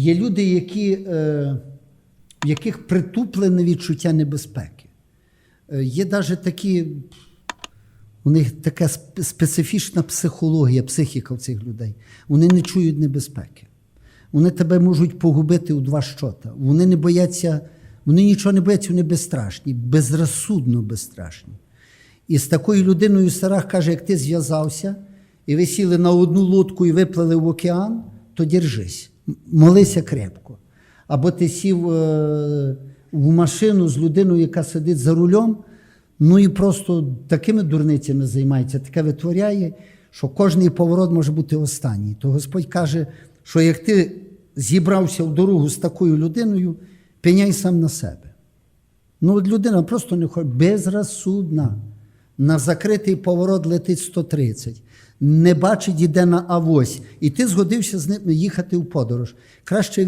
Є люди, які, е, в яких притуплене відчуття небезпеки. Е, Є навіть такі, у них така специфічна психологія, психіка в цих людей. Вони не чують небезпеки. Вони тебе можуть погубити у два щота. Вони не бояться, вони нічого не бояться, вони безстрашні, безрозсудно безстрашні. І з такою людиною Сарах каже, як ти зв'язався, і ви сіли на одну лодку і виплили в океан, то держись, молися крепко. Або ти сів е, в машину з людиною, яка сидить за рулем, ну і просто такими дурницями займається, таке витворяє, що кожний поворот може бути останній. То Господь каже, що як ти зібрався в дорогу з такою людиною, пеняй сам на себе. Ну, от людина просто не хоче, безрозсудна. На закритий поворот летить 130. Не бачить, іде на авось. І ти згодився з ним їхати в подорож. Краще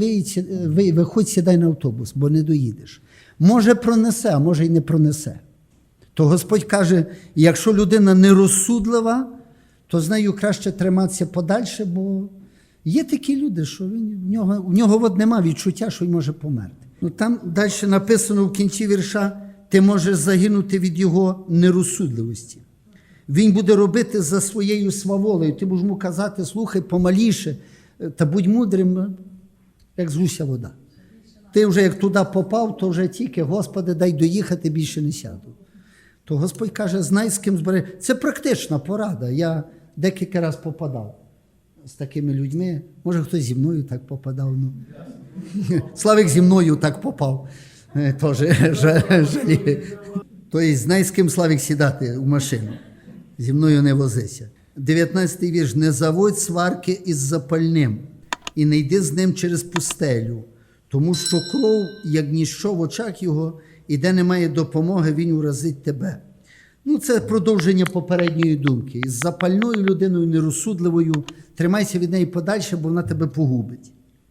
виходь, сідай на автобус, бо не доїдеш. Може, пронесе, а може й не пронесе. То Господь каже: якщо людина нерозсудлива, то з нею краще триматися подальше, бо є такі люди, що він, в нього, в нього от нема відчуття, що він може померти. Ну там далі написано в кінці вірша: ти можеш загинути від його нерозсудливості. Він буде робити за своєю сваволею. Ти будеш казати, слухай, помаліше, е, та будь мудрим, е, як з гуся вода. Ти вже як туди попав, то вже тільки, Господи, дай доїхати, більше не сяду. То Господь каже, знай з ким збере. Це практична порада. Я декілька разів попадав з такими людьми. Може, хтось зі мною так попадав. Ну. Славик зі мною так попав. Е, жа- жаліє. Тобто, знай з ким Славик сідати в машину. Зі мною не возися. 19 вірш. Не заводь сварки із запальним, і не йди з ним через пустелю, тому що кров, як ніщо в очах його, і де немає допомоги, він уразить тебе. Ну, це продовження попередньої думки. Із запальною людиною, нерозсудливою, тримайся від неї подальше, бо вона тебе погубить.